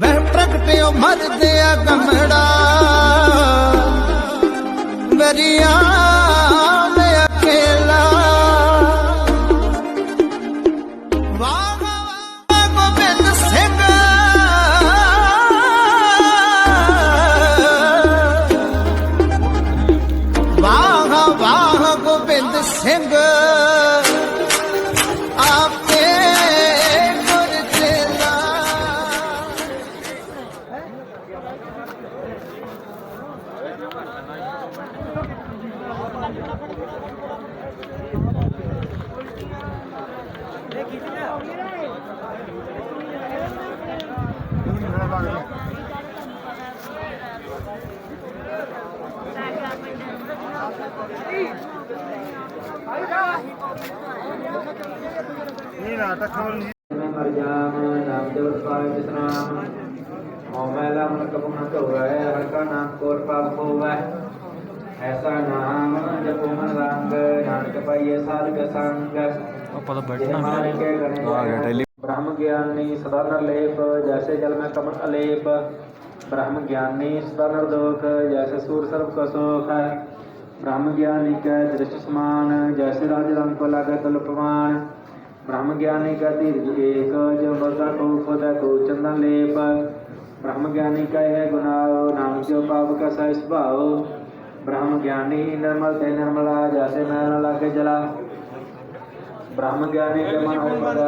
ਵਹਿ ਪ੍ਰਗਟਿਓ ਮਰਦੇ ਆ ਗਮੜਾ। ਵਰੀਆਂ ਮੈਂ ਅਕੇਲਾ ਵਾਹ ਵਾਹ Gobind Singh. Ini nak tak kau ni. Ini kau ni. Ini nak tak kau ni. Ini nak ਐਸਾ ਨਾਮ ਜਪੋ ਮਨ ਰੰਗ ਨਾਨਕ ਪਾਈਏ ਸਾਧਕ ਸੰਗ। ਆਪਾਂ ਤਾਂ ਕੇ ਗਣੇ ਆ ਗਿਆ ਟੈਲੀ। ਬ੍ਰਹਮ ਗਿਆਨੀ ਸਦਾ ਨਿਰਲੇਪ ਜੈਸੇ ਜਲ ਮੈਂ ਕਮਲ ਅਲੇਪ। ਬ੍ਰਹਮ ਗਿਆਨੀ ਸਦਾ ਨਿਰਦੋਖ ਜੈਸੇ ਸੂਰ ਸਰਬ ਕੋ ਸੋਖ ਹੈ। ਬ੍ਰਹਮ ਗਿਆਨੀ ਕੈ ਦ੍ਰਿਸ਼ ਸਮਾਨ ਜੈਸੇ ਰਾਜ ਰੰਗ ਕੋ ਲਾਗੈ ਤਲਪਮਾਨ ਬ੍ਰਹਮ ਗਿਆਨੀ ਕੈ ਧੀਰਜ ਏਕ ਜੋ ਬਸਾ ਕੋ ਖੋਦਾ ਕੋ ਚੰਦਨ ਲੇਪ। ਬ੍ਰਹਮ ਗਿਆਨੀ ਕੈ ਹੈ ਗੁਨਾਹ ਨਾਮ ਜੋ ਪਾਪ ਕਾ ਸਹਿ ਸੁਭਾਉ ਬ੍ਰਹਮ ਗਿਆਨੀ ਨਿਰਮਲ ਤੇ ਨਿਰਮਲਾ ਜੈਸੇ ਮੈਲ ਨ ਲਾਗੇ ਜਲਾ। ਬ੍ਰਹਮ ਗਿਆਨੀ ਕੇ ਮਨ ਹੋ